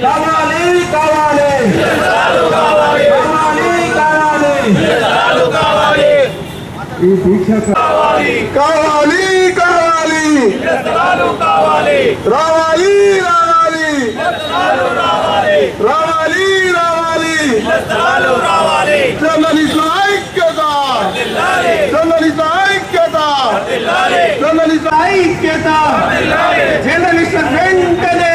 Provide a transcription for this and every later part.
కావాలి కావాలి కావాలి కావాలి ఈ దీక్ష కావాలి కావాలి కావాలి కావాలి రావాలి రావాలి రావాలి రావాలి రావాలి జర్నలిస్టుల ఐక్యత జర్నలిస్టుల ఐక్యత జర్నలిస్టుల వెంటనే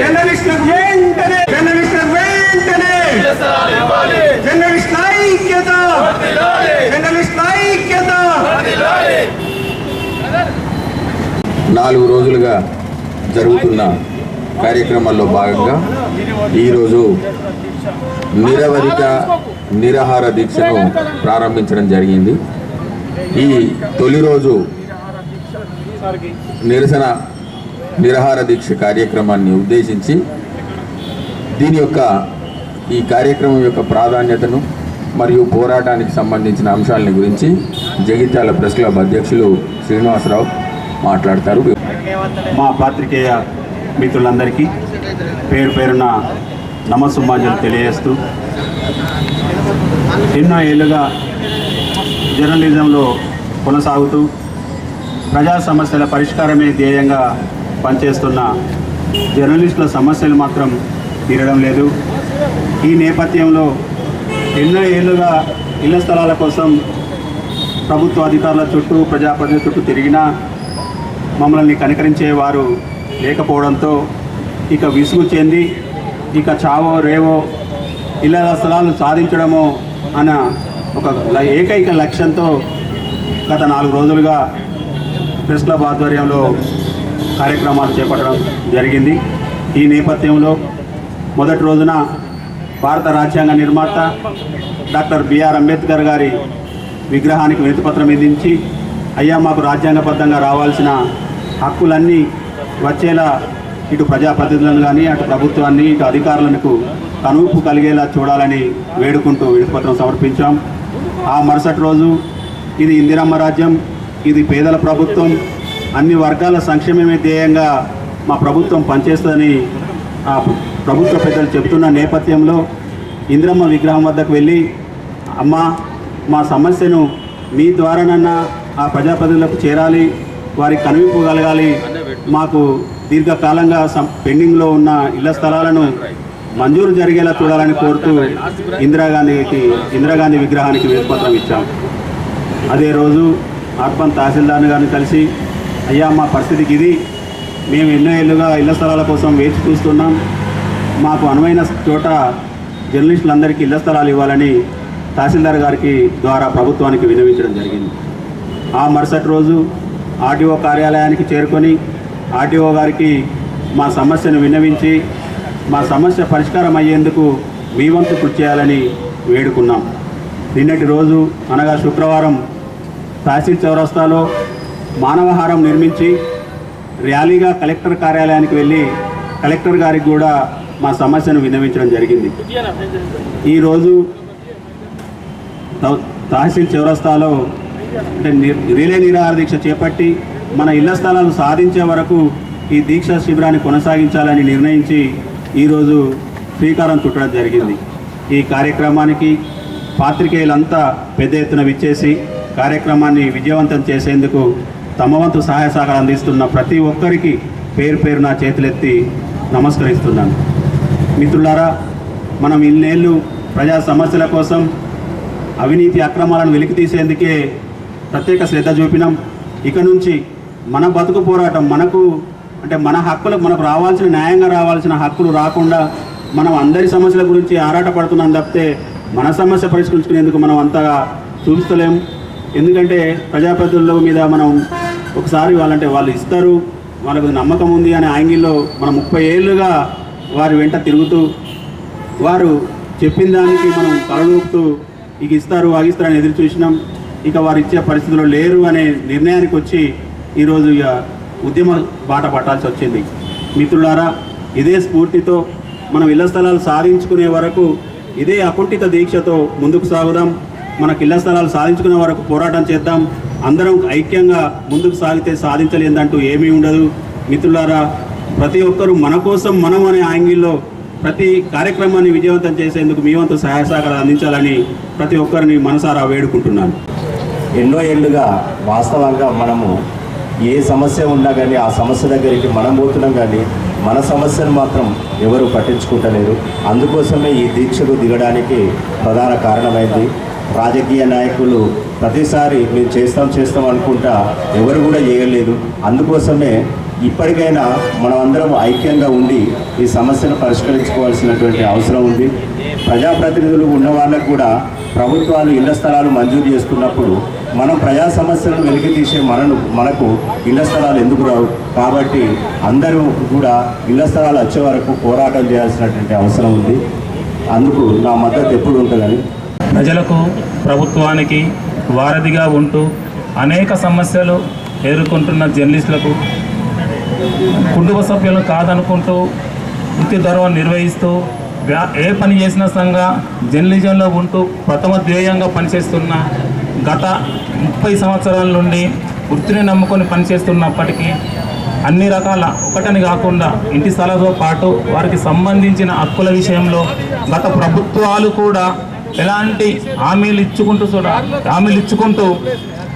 జర్నలిస్టుల వెంటనే జర్నలిస్టుల వెంటనే జర్నలిస్టుల ఐక్యత జర్నలిస్టుల ఐక్యత నాలుగు రోజులుగా జరుగుతున్న కార్యక్రమాల్లో భాగంగా ఈరోజు నిరవధిక నిరాహార దీక్షను ప్రారంభించడం జరిగింది. ఈ తొలి రోజు నిరసన నిరాహార దీక్ష కార్యక్రమాన్ని ఉద్దేశించి దీని యొక్క ఈ కార్యక్రమం యొక్క ప్రాధాన్యతను మరియు పోరాటానికి సంబంధించిన అంశాలని గురించి జగిత్యాల ప్రెస్ క్లబ్ అధ్యక్షులు శ్రీనివాసరావు మాట్లాడతారు. మా పాత్రికేయ మిత్రులందరికీ పేరు పేరున నమస్సుమాంజలు తెలియజేస్తూ ఎన్నో ఏళ్ళుగా జర్నలిజంలో కొనసాగుతూ ప్రజా సమస్యల పరిష్కారమే ధ్యేయంగా పనిచేస్తున్న జర్నలిస్టుల సమస్యలు మాత్రం తీరడం లేదు. ఈ నేపథ్యంలో ఎన్నో ఏళ్ళుగా ఇళ్ళ స్థలాల కోసం ప్రభుత్వ అధికారుల చుట్టూ ప్రజాప్రతినిధుల చుట్టూ తిరిగినా మమ్మల్ని కనికరించేవారు లేకపోవడంతో ఇక విసుగు చెంది ఇక చావో రేవో ఇళ్ళ స్థలాలను సాధించడమో అన్న ఒక ఏకైక లక్ష్యంతో గత నాలుగు రోజులుగా ప్రెస్ క్లబ్ ఆధ్వర్యంలో కార్యక్రమాలు చేపట్టడం జరిగింది. ఈ నేపథ్యంలో మొదటి రోజున భారత రాజ్యాంగ నిర్మాత డాక్టర్ బిఆర్ అంబేద్కర్ గారి విగ్రహానికి వినతిపత్రం విధించి అయ్యా మాకు రాజ్యాంగబద్ధంగా రావాల్సిన హక్కులన్నీ వచ్చేలా ఇటు ప్రజాప్రతినిధులను కానీ అటు ప్రభుత్వాన్ని ఇటు అధికారులకు కనుపు కలిగేలా చూడాలని వేడుకుంటూ విడిపత్రం సమర్పించాం. ఆ మరుసటి రోజు ఇది ఇందిరమ్మ రాజ్యం ఇది పేదల ప్రభుత్వం అన్ని వర్గాల సంక్షేమమే ధ్యేయంగా మా ప్రభుత్వం పనిచేస్తుందని ఆ ప్రభుత్వ పెద్దలు చెబుతున్న నేపథ్యంలో ఇందిరమ్మ విగ్రహం వద్దకు వెళ్ళి అమ్మ మా సమస్యను మీ ద్వారానన్నా ఆ ప్రజాప్రతినిధులకు చేరాలి. వారికి కనువింపగలగాలి మాకు దీర్ఘకాలంగా పెండింగ్లో ఉన్న ఇళ్ళ స్థలాలను మంజూరు జరిగేలా చూడాలని కోరుతూ ఇందిరాగాంధీకి ఇందిరాగాంధీ విగ్రహానికి వినతిపత్రం ఇచ్చాం. అదే రోజు అర్బన్ తహసీల్దార్ గారిని కలిసి అయ్యా మా పరిస్థితికి ఇది. మేము ఎన్నో ఏళ్ళుగా ఇళ్ళ స్థలాల కోసం వేచి చూస్తున్నాం. మాకు అనువైన చోట జర్నలిస్టులందరికీ ఇళ్ళ స్థలాలు ఇవ్వాలని తహసీల్దార్ గారికి ద్వారా ప్రభుత్వానికి విన్నవించడం జరిగింది. ఆ మరుసటి రోజు ఆర్టీఓ కార్యాలయానికి చేరుకొని ఆర్టీఓ గారికి మా సమస్యను విన్నవించి మా సమస్య పరిష్కారం అయ్యేందుకు మీ వంతు కృషి చేయాలని వేడుకున్నాం. నిన్నటి రోజు అనగా శుక్రవారం తహసీల్ చౌరస్తాలో మానవహారం నిర్మించి ర్యాలీగా కలెక్టర్ కార్యాలయానికి వెళ్ళి కలెక్టర్ గారికి కూడా మా సమస్యను విన్నవించడం జరిగింది. ఈరోజు తహసీల్ చౌరస్తాలో అంటే రిలే నిరాహార దీక్ష చేపట్టి మన ఇళ్ళ స్థలాలు సాధించే వరకు ఈ దీక్ష శిబిరాన్ని కొనసాగించాలని నిర్ణయించి ఈరోజు శ్రీకారం చుట్టడం జరిగింది. ఈ కార్యక్రమానికి పాత్రికేయులంతా పెద్ద ఎత్తున విచ్చేసి కార్యక్రమాన్ని విజయవంతం చేసేందుకు తమ వంతు సహాయ సహకారం అందిస్తున్న ప్రతి ఒక్కరికి పేరు పేరు నా చేతులెత్తి నమస్కరిస్తున్నాను. మిత్రులారా మనం ఇన్నేళ్ళు ప్రజా సమస్యల కోసం అవినీతి అక్రమాలను వెలికి తీసేందుకే ప్రత్యేక శ్రద్ధ చూపినాం. ఇక నుంచి మన బతుకు పోరాటం మనకు అంటే మన హక్కులు మనకు రావాల్సిన న్యాయంగా రావాల్సిన హక్కులు రాకుండా మనం అందరి సమస్యల గురించి ఆరాటపడుతున్నాం తప్పితే మన సమస్య పరిష్కరించుకునేందుకు మనం అంతగా చూపిస్తలేం. ఎందుకంటే ప్రజాప్రతినిధుల మీద మనం ఒకసారి వాళ్ళంటే వాళ్ళు ఇస్తారు. వాళ్ళకు నమ్మకం ఉంది అనే యాంగిల్లో మనం ముప్పై ఏళ్ళుగా వారి వెంట తిరుగుతూ వారు చెప్పిన దానికి మనం తలనూపుతూ ఇక ఇస్తారు వాగిస్తారని ఎదురు చూసినాం. ఇక వారు ఇచ్చే పరిస్థితిలో లేరు అనే నిర్ణయానికి వచ్చి ఈరోజు ఇక ఉద్యమ బాట పట్టాల్సి వచ్చింది. మిత్రులారా ఇదే స్ఫూర్తితో మనం ఇళ్ళ స్థలాలు సాధించుకునే వరకు ఇదే అకుంఠిత దీక్షతో ముందుకు సాగుదాం. మనకు ఇళ్ళ స్థలాలు సాధించుకునే వరకు పోరాటం చేద్దాం. అందరం ఐక్యంగా ముందుకు సాగితే సాధించలేదంటూ ఏమీ ఉండదు. మిత్రులారా ప్రతి ఒక్కరూ మన కోసం మనం అనే యాంగిల్లో ప్రతి కార్యక్రమాన్ని విజయవంతం చేసేందుకు మీ వంతు సహాయ సహకారాలు అందించాలని ప్రతి ఒక్కరిని మనసారా వేడుకుంటున్నాను. ఎన్నో ఏళ్ళుగా వాస్తవంగా మనము ఏ సమస్య ఉన్నా కానీ ఆ సమస్య దగ్గరికి మనం పోతున్నాం కానీ మన సమస్యను మాత్రం ఎవరు పట్టించుకుంటలేరు. అందుకోసమే ఈ దీక్షకు దిగడానికి ప్రధాన కారణమైంది. రాజకీయ నాయకులు ప్రతిసారి మేము చేస్తాం చేస్తాం అనుకుంటా ఎవరు కూడా చేయలేదు. అందుకోసమే ఇప్పటికైనా మనం అందరం ఐక్యంగా ఉండి ఈ సమస్యను పరిష్కరించుకోవాల్సినటువంటి అవసరం ఉంది. ప్రజాప్రతినిధులు ఉన్న వాళ్ళకు కూడా ప్రభుత్వాలు ఇళ్ళ స్థలాలు మంజూరు చేసుకున్నప్పుడు మనం ప్రజా సమస్యలను వెలికి తీసే మనను మనకు ఇళ్ళ స్థలాలు ఎందుకు రావు? కాబట్టి అందరూ కూడా ఇళ్ళ స్థలాలు వచ్చే వరకు పోరాటం చేయాల్సినటువంటి అవసరం ఉంది. అందుకు నా మద్దతు ఎప్పుడు ఉంటుందని. ప్రజలకు ప్రభుత్వానికి వారధిగా ఉంటూ అనేక సమస్యలు ఎదుర్కొంటున్న జర్నలిస్టులకు కుటుంబ సభ్యులను కాదనుకుంటూ వృత్తి ధర్మం నిర్వహిస్తూ ఏ పని చేసిన సంఘ జర్నలిజంలో ఉంటూ ప్రథమ ధ్యేయంగా పనిచేస్తున్న గత ముప్పై సంవత్సరాల నుండి వృత్తిని నమ్ముకొని పనిచేస్తున్నప్పటికీ అన్ని రకాల ఒకటని కాకుండా ఇంటి స్థలాలతో పాటు వారికి సంబంధించిన హక్కుల విషయంలో గత ప్రభుత్వాలు కూడా ఎలాంటి హామీలు ఇచ్చుకుంటూ చూడ హామీలు ఇచ్చుకుంటూ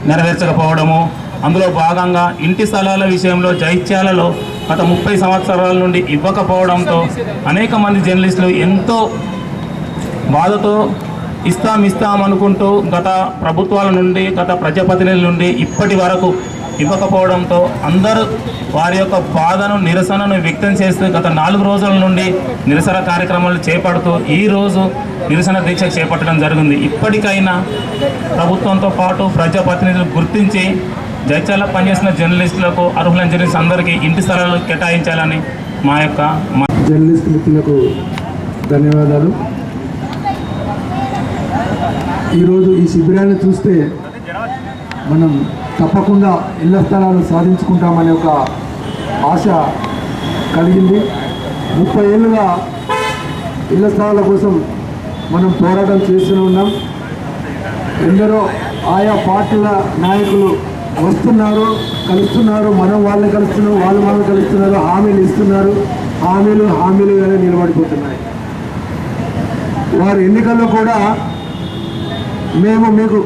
నెరవేర్చకపోవడము అందులో భాగంగా ఇంటి స్థలాల విషయంలో జైత్యాలలో గత ముప్పై సంవత్సరాల నుండి ఇవ్వకపోవడంతో అనేక మంది జర్నలిస్టులు ఎంతో బాధతో ఇస్తాం ఇస్తాం అనుకుంటూ గత ప్రభుత్వాల నుండి గత ప్రజాప్రతినిధుల నుండి ఇప్పటి వరకు ఇవ్వకపోవడంతో అందరూ వారి యొక్క బాధను నిరసనను వ్యక్తం చేస్తూ గత నాలుగు రోజుల నుండి నిరసన కార్యక్రమాలు చేపడుతూ ఈ రోజు నిరసన దీక్ష చేపట్టడం జరిగింది. ఇప్పటికైనా ప్రభుత్వంతో పాటు ప్రజాప్రతినిధులు గుర్తించి జైత్యాల పనిచేసిన జర్నలిస్టులకు అర్హులైన జర్నలిస్ట్ అందరికీ ఇంటి స్థలాలు కేటాయించాలని మా యొక్క జర్నలిస్ట్ మిత్రులకు ధన్యవాదాలు. ఈరోజు ఈ శిబిరాన్ని చూస్తే మనం తప్పకుండా ఇళ్ళ స్థలాలు సాధించుకుంటామనే ఒక ఆశ కలిగింది. ముప్పై ఏళ్ళుగా ఇళ్ళ స్థలాల కోసం మనం పోరాటం చేస్తూనే ఉన్నాం. ఎందరో ఆయా పార్టీల నాయకులు వస్తున్నారు కలుస్తున్నారు మనం వాళ్ళని కలుస్తున్నాం వాళ్ళు మనల్ని కలుస్తున్నారు హామీలు ఇస్తున్నారు. హామీలు హామీలుగానే నిలబడిపోతున్నాయి. వారు ఎన్నికల్లో కూడా మేము మీకు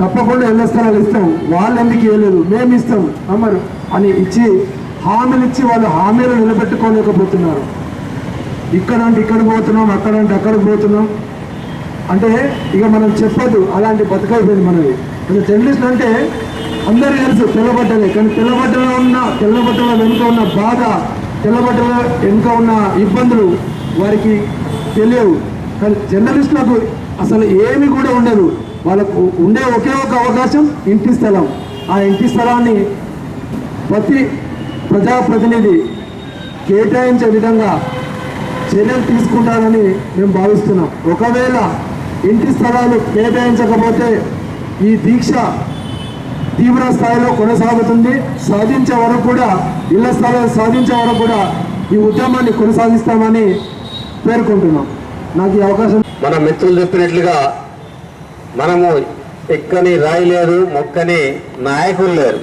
తప్పకుండా ఇళ్ళ స్థలాలు ఇస్తాం. వాళ్ళు ఎందుకు ఇవ్వలేదు మేము ఇస్తాం. అమ్మరు. అని ఇచ్చి హామీలు ఇచ్చి వాళ్ళు హామీలు నిలబెట్టుకోలేకపోతున్నారు. ఇక్కడ అంటే ఇక్కడ పోతున్నాం అక్కడ అంటే అక్కడికి పోతున్నాం. అంటే ఇక మనం చెప్పదు అలాంటి బతకైపోయింది మనది. ఇక జర్నలిస్ట్ అంటే అందరూ తెలుసు తెల్లబట్టలే. కానీ తెల్లబట్టలో ఉన్న తెల్లబట్టల వెనుక ఉన్న బాధ తెల్లబట్టల వెనుక ఉన్న ఇబ్బందులు వారికి తెలియవు. కానీ జర్నలిస్టులకు అసలు ఏమి కూడా ఉండదు. వాళ్ళకు ఉండే ఒకే ఒక అవకాశం ఇంటి స్థలం. ఆ ఇంటి స్థలాన్ని ప్రతి ప్రజాప్రతినిధి కేటాయించే విధంగా చర్యలు తీసుకుంటారని మేము భావిస్తున్నాం. ఒకవేళ ఇంటి స్థలాలు కేటాయించకపోతే ఈ దీక్ష తీవ్ర స్థాయిలో కొనసాగుతుంది. సాధించే వరకు కూడా ఇళ్ళ స్థలాలు సాధించే వరకు కూడా ఈ ఉద్యమాన్ని కొనసాగిస్తామని పేర్కొంటున్నాం. నాకు ఈ అవకాశం మన మిత్రులు చెప్పినట్లుగా మనము ఎక్కని రాయి లేరు మొక్కని నాయకులు లేరు.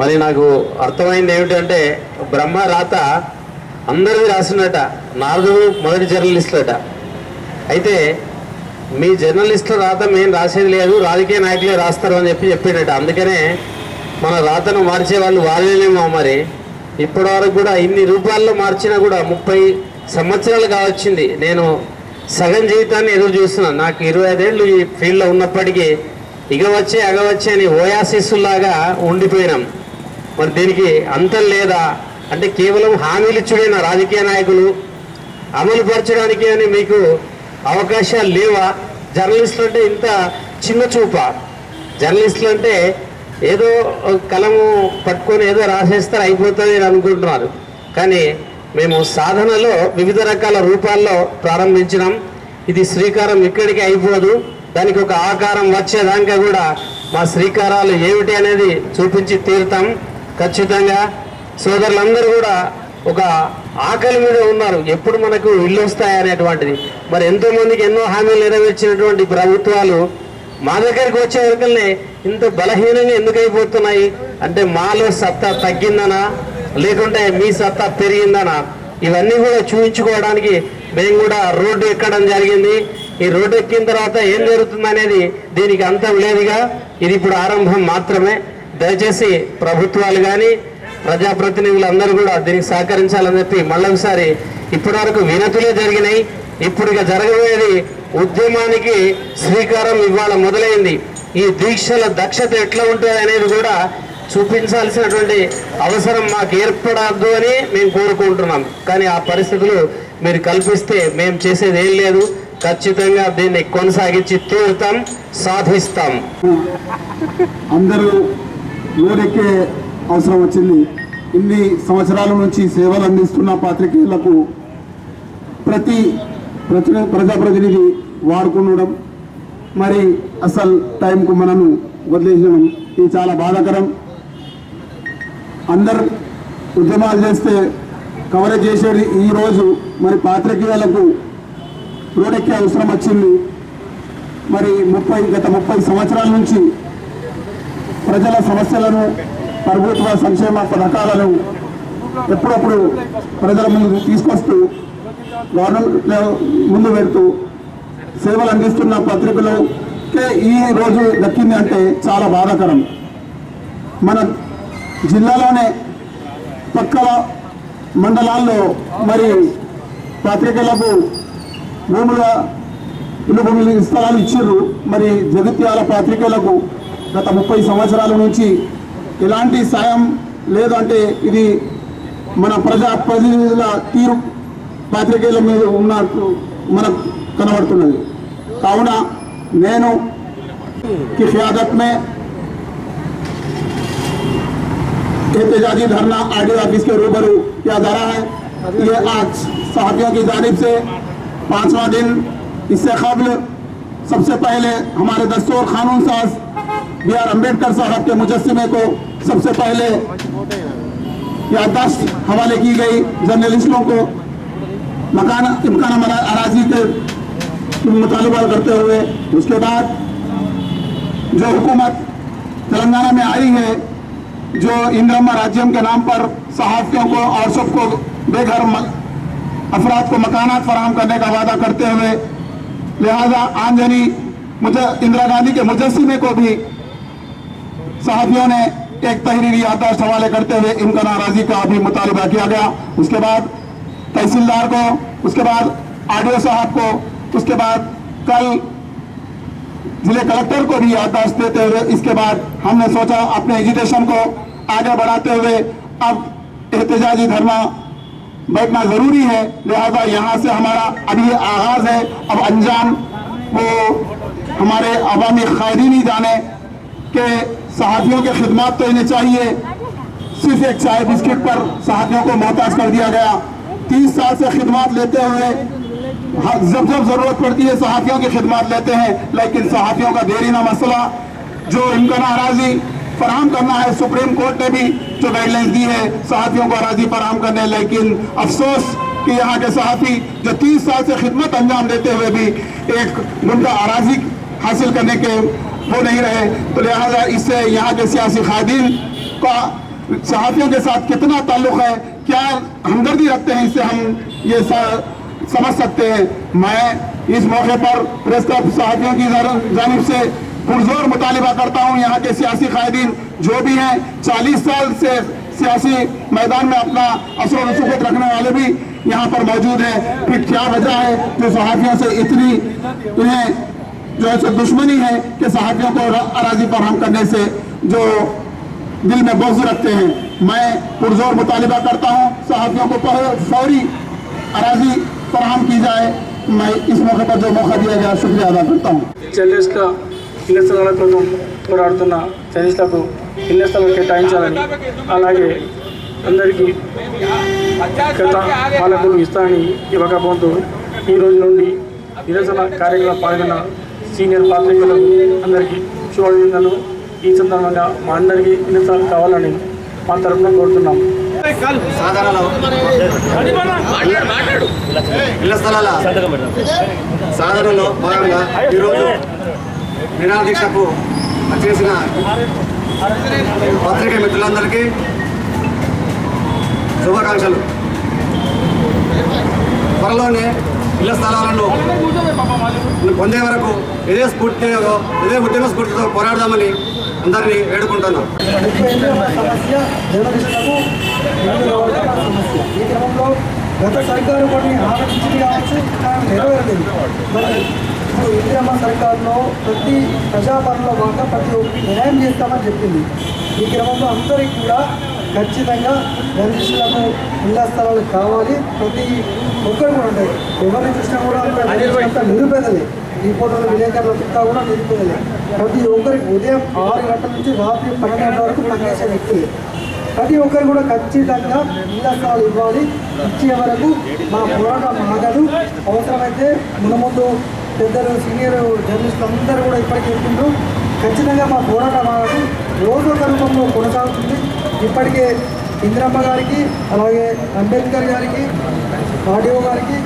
మరి నాకు అర్థమైంది ఏమిటంటే బ్రహ్మ రాత అందరిది రాసినట నారదుడు మొదటి జర్నలిస్టులట. అయితే మీ జర్నలిస్టుల రాత మేము రాసేది లేదు రాజకీయ నాయకులే రాస్తారు అని చెప్పి చెప్పాడట అందుకనే మన రాతను మార్చే వాళ్ళు వాళ్ళేనేమో మరి. ఇప్పటి వరకు కూడా ఇన్ని రూపాల్లో మార్చినా కూడా ముప్పై సంవత్సరాలు కావచ్చింది. నేను సగం జీవితాన్ని ఎదురు చూస్తున్నాను నాకు ఇరవై ఐదేళ్ళు ఈ ఫీల్డ్లో ఉన్నప్పటికీ ఇక వచ్చే అగ వచ్చే అని ఓయాసిస్సులాగా ఉండిపోయినాం. మరి దీనికి అంతం లేదా? అంటే కేవలం హామీలు ఇచ్చుడైన రాజకీయ నాయకులు. అమలు పరచడానికి అని మీకు అవకాశాలు లేవా? జర్నలిస్టులు అంటే ఇంత చిన్న చూప. జర్నలిస్టులు అంటే ఏదో కలము పట్టుకొని ఏదో రాసేస్తారు అయిపోతుంది అని అనుకుంటున్నారు. కానీ మేము సాధనలో వివిధ రకాల రూపాల్లో ప్రారంభించినాం. ఇది శ్రీకారం ఇక్కడికి అయిపోదు. దానికి ఒక ఆకారం వచ్చేదాకా కూడా మా శ్రీకారాలు ఏమిటి అనేది చూపించి తీరుతాం. ఖచ్చితంగా సోదరులందరూ కూడా ఒక ఆకలి మీద ఉన్నారు. ఎప్పుడు మనకు ఇల్లు వస్తాయనేటువంటిది మరి ఎంతోమందికి ఎన్నో హామీలు నెరవేర్చినటువంటి ప్రభుత్వాలు మా దగ్గరికి వచ్చే వరకునే ఇంత బలహీనంగా ఎందుకు అయిపోతున్నాయి అంటే మాలో సత్తా తగ్గిందనా? లేకుంటే మీ సత్తా పెరిగిందనా? ఇవన్నీ కూడా చూపించుకోవడానికి మేము కూడా రోడ్డు ఎక్కడం జరిగింది. ఈ రోడ్డు ఎక్కిన తర్వాత ఏం జరుగుతుంది అనేది దీనికి అంతం లేదుగా. ఇది ఇప్పుడు ఆరంభం మాత్రమే. దయచేసి ప్రభుత్వాలు కానీ ప్రజాప్రతినిధులు అందరూ కూడా దీనికి సహకరించాలని చెప్పి మళ్ళొకసారి ఇప్పటి వరకు వినతులే జరిగినాయి. ఇప్పుడు ఇక జరగబోయేది ఉద్యమానికి శ్రీకారం ఇవాళ మొదలైంది. ఈ దీక్షల దక్షత ఎట్లా ఉంటుంది అనేది కూడా చూపించాల్సినటువంటి అవసరం మాకు ఏర్పడద్దు అని మేము కోరుకుంటున్నాం. కానీ ఆ పరిస్థితులు మీరు కల్పిస్తే మేము చేసేది ఏం లేదు. ఖచ్చితంగా దీన్ని కొనసాగించి తీరుతాం సాధిస్తాం. అందరూ ఊరెక్కే అవసరం వచ్చింది ఇన్ని సంవత్సరాల నుంచి సేవలు అందిస్తున్న పాత్రికేయులకు ప్రతి ప్రతి ప్రజాప్రతినిధి వాడుకుండడం మరి అసలు టైంకు మనము వదిలేసడం ఇది చాలా బాధాకరం. అందరు ఉద్యమాలు చేస్తే కవరేజ్ చేసేది ఈరోజు మరి పాత్రికేయులకు రోడెక్కే అవసరం వచ్చింది. మరి ముప్పై గత ముప్పై సంవత్సరాల నుంచి ప్రజల సమస్యలను ప్రభుత్వ సంక్షేమ పథకాలను ఎప్పుడప్పుడు ప్రజల ముందు తీసుకొస్తూ గవర్నమెంట్ ముందు పెడుతూ సేవలు అందిస్తున్న పత్రికలకే ఈ రోజు దక్కింది అంటే చాలా బాధాకరం. మన జిల్లాలోనే పక్కల మండలాల్లో మరి పత్రికలకు భూముల ఇల్లు భూములు స్థలాలు ఇచ్చిర్రు. మరి జగిత్యాల పాత్రికేయులకు గత ముప్పై సంవత్సరాల నుంచి ఎలాంటి సాయం లేదు అంటే ఇది మన ప్రజా ప్రతినిధుల తీరు పాత్రికేయుల మీద ఉన్నట్టు మనకు కనబడుతున్నది. కావున నేను احتجاجی دھرنا آئی ڈی آفس کے روبرو کیا جا رہا ہے؟ یہ آج صحافیوں کی جانب سے پانچواں دن، اس سے قبل سب سے پہلے ہمارے دستور قانون ساز بی آر امبیڈکر صاحب کے مجسمے کو سب سے پہلے یادداشت حوالے کی گئی جرنلسٹوں کو۔ مکان امکان اراضی کے مطالبہ کرتے ہوئے، اس کے بعد جو حکومت تلنگانہ میں آئی ہے جو اندرما راجیم کے نام پر صحافیوں کو اور سب کو بے گھر افراد کو مکانات فراہم کرنے کا وعدہ کرتے ہوئے، لہذا آمدنی اندرا گاندھی کے مجسمے کو بھی صحافیوں نے ایک تحریری یادداشت حوالے کرتے ہوئے ان کا ناراضی کا بھی مطالبہ کیا گیا۔ اس کے بعد تحصیلدار کو، اس کے بعد آڈیو صاحب کو، اس کے بعد کل ضلع کلکٹر کو بھی یادداشت دیتے ہوئے، اس کے بعد ہم نے سوچا اپنے ایجوکیشن کو آگے بڑھاتے ہوئے اب احتجاجی دھرنا بیٹھنا ضروری ہے، لہذا یہاں سے ہمارا اب یہ آغاز ہے۔ اب انجام وہ ہمارے عوامی قائدین ہی جانے کہ صحافیوں کے خدمات تو انہیں چاہیے۔ صرف ایک چائے بسکٹ پر صحافیوں کو محتاج کر دیا گیا۔ تیس سال سے خدمات لیتے ہوئے جب جب ضرورت پڑتی ہے صحافیوں کی خدمات لیتے ہیں، لیکن صحافیوں کا دیری نہ مسئلہ۔ جو ان کا ناراضی فراہم کرنا ہے۔ سپریم کورٹ نے بھی جو گائیڈ لائن دی ہے صحافیوں کو اراضی فراہم کرنے، لیکن افسوس کہ یہاں کے صحافی جو تیس سال سے خدمت انجام دیتے ہوئے بھی ایک گنڈا اراضی حاصل کرنے کے وہ نہیں رہے۔ تو لہٰذا اس سے یہاں کے سیاسی خادم کا، صحافیوں کے ساتھ کتنا تعلق ہے، کیا ہمدردی رکھتے ہیں، اس سے ہم یہ سمجھ سکتے ہیں۔ میں اس موقع پر پریس کلب صحافیوں کی جانب سے پرزور مطالبہ کرتا ہوں یہاں کے سیاسی قائدین جو بھی ہیں، چالیس سال سے سیاسی میدان میں اپنا اثر و رسوخت رکھنے والے بھی یہاں پر موجود ہیں۔ پھر کیا وجہ ہے کہ صحافیوں سے اتنی انہیں جو ایسے دشمنی ہے کہ صحافیوں کو اراضی فراہم کرنے سے جو دل میں بغض رکھتے ہیں۔ میں پرزور مطالبہ کرتا ہوں، صحافیوں کو فوری اراضی فراہم کی جائے۔ میں اس موقع پر جو موقع دیا گیا، شکریہ ادا کرتا ہوں۔ ఇళ్ళ స్థలాల కోసం పోరాడుతున్న జర్నలిస్టులకు ఇళ్ళ స్థలం కేటాయించాలని అలాగే అందరికీ గత పాలకులు ఇస్తానని ఇవ్వకపోతూ ఈ రోజు నుండి నిరసన కార్యక్రమం పాల్గొన్న సీనియర్ పాత్రికులకు అందరికీ శుభాభినందనలు. ఈ సందర్భంగా మా అందరికీ ఇళ్ళ కావాలని మా తరఫున కోరుతున్నాం. ఇళ్ళ స్థలాల సాధనలో భాగంగా ఈరోజు నిరాహార దీక్షకు చేసిన పత్రిక మిత్రులందరికీ శుభాకాంక్షలు. త్వరలోనే ఇళ్ళ స్థలాలను పొందే వరకు ఇదే స్ఫూర్తితో ఇదే ఉద్యమ స్ఫూర్తితో పోరాడదామని అందరినీ వేడుకుంటున్నాం. గత సర్కారు కొన్ని హామీ కావచ్చు కానీ నెరవేరలేదు. మరి ఇప్పుడు ఇందిరమ్మ సర్కారులో ప్రతి ప్రజాపాలనలో భాగంగా ప్రతి ఒక్కరికి న్యాయం చేస్తామని చెప్పింది. ఈ క్రమంలో అందరికీ కూడా ఖచ్చితంగా జర్నలిస్టులకు ఇళ్ళ స్థలాలు కావాలి. ప్రతి ఒక్కరు కూడా ఉంటాయి ఎవరిని చూసినా కూడా అంత నిరుపేదలే. ఈ ఫోటోలో విలేకరుల చుట్టా కూడా నిరుపేదలే ప్రతి ఒక్కరికి ఉదయం ఆరు గంటల నుంచి రాత్రి పన్నెండు గంటల వరకు పనిచేసే వ్యక్తులు. ప్రతి ఒక్కరు కూడా ఖచ్చితంగా ఇళ్ళ స్థలాలు ఇవ్వాలి. ఇచ్చే వరకు మా పోరాటం ఆగదు. అవసరమైతే మన ముందు పెద్దలు సీనియర్ జర్నలిస్టులు అందరూ కూడా ఇప్పటికీ చెప్తుంటూ ఖచ్చితంగా మా పోరాటం ఆగదు రోజు ఒక రూపంలో కొనసాగుతుంది. ఇప్పటికే ఇందిరమ్మ గారికి అలాగే అంబేద్కర్ గారికి ఆర్డీఓ గారికి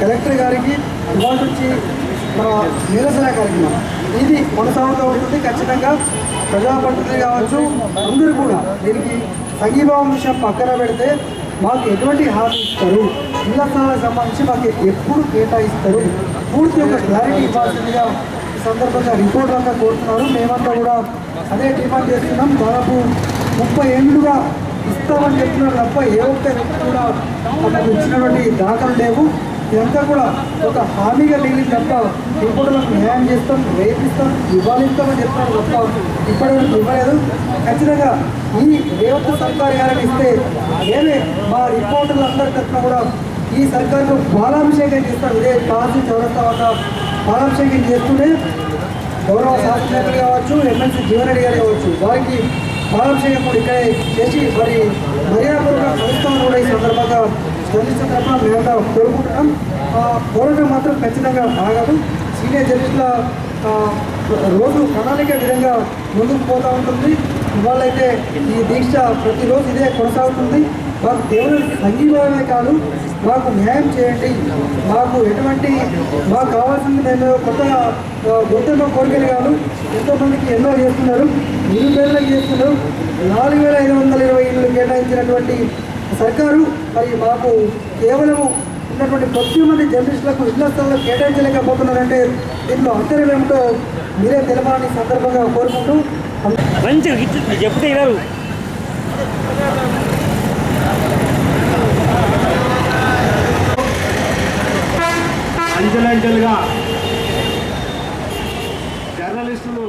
కలెక్టర్ గారికి ఇవాళ నుంచి మన నిరసన కార్యక్రమం. ఇది కొనసాగుతూ ఉంటుంది. ఖచ్చితంగా ప్రజాప్రతినిధులు కావచ్చు అందరూ కూడా దీనికి సంఘీభావం విషయం పక్కన పెడితే మాకు ఎటువంటి హామీ ఇస్తారు? ఇళ్ళ స్థలాలకు సంబంధించి మాకు ఎప్పుడు కేటాయిస్తారు? పూర్తి ఒక క్లారిటీ ఇవ్వాల్సిందిగా సందర్భంగా రిపోర్ట్ అంతా కోరుతున్నారు. మేమంతా కూడా అదే డిమాండ్ చేస్తున్నాం. దాదాపు ముప్పై ఏళ్ళుగా ఇస్తామని చెప్తున్నారు తప్ప ఏ ఒక్క కూడా మనకు ఇచ్చినటువంటి దాఖలు లేవు. ఇదంతా కూడా ఒక హామీగా లేని తప్ప రిపోర్టులకు న్యాయం చేస్తాం రేపిస్తాం ఇవ్వాలిస్తామని చెప్తాను తప్ప ఇప్పటివరకు ఇవ్వలేదు. ఖచ్చితంగా ఈ రేవంత్ సర్కార్ గారిని ఇస్తే నేనే మా రిపోర్టులందరి తరఫున కూడా ఈ సర్కారుకు బాలాభిషేకం చేస్తారు ఇదే కాజు చౌరస్తా వద్ద బాలాభిషేకం చేస్తూనే గౌరవ శాసనసభ్యులు కావచ్చు ఎమ్మెల్సీ జీవనరెడ్డి గారు కావచ్చు వారికి బాలాభిషేకం కూడా ఇక్కడే చేసి మరి మర్యాదపూర్వక కలుస్తామని కూడా ఈ సందర్భంగా జర్నలిస్ట్ తరఫున మేమంతా కోరుకుంటున్నాం పోరాటం మాత్రం ఖచ్చితంగా ఆగదు. సీనియర్ జర్నలిస్టుల రోజు ప్రణాళిక విధంగా ముందుకు పోతూ ఉంటుంది. ఇవాళైతే ఈ దీక్ష ప్రతిరోజు ఇదే కొనసాగుతుంది. మాకు కేవలం సంఘీభావమే కాదు మాకు న్యాయం చేయండి. మాకు ఎటువంటి మాకు కావాల్సింది మేము కొత్తగా గుర్తింపు కోరికలు కాదు ఎంతోమందికి ఎన్నో చేస్తున్నారు నిరుపేదలకు చేస్తున్నారు. నాలుగు వేల ఐదు వందల ఇరవై ఇళ్ళు కేటాయించినటువంటి సర్కారు మరి మాకు కేవలము ఉన్నటువంటి కొద్ది మంది జర్నలిస్టులకు ఇళ్ళ స్థలంలో కేటాయించలేకపోతున్నారంటే దీంట్లో అంతరం ఏమిటో మీరే తెలపాలని సందర్భంగా కోరుకుంటూ మంచిగా చెప్తే ఇవ్వరు. అంచెలంచెలుగా జర్నలిస్టులు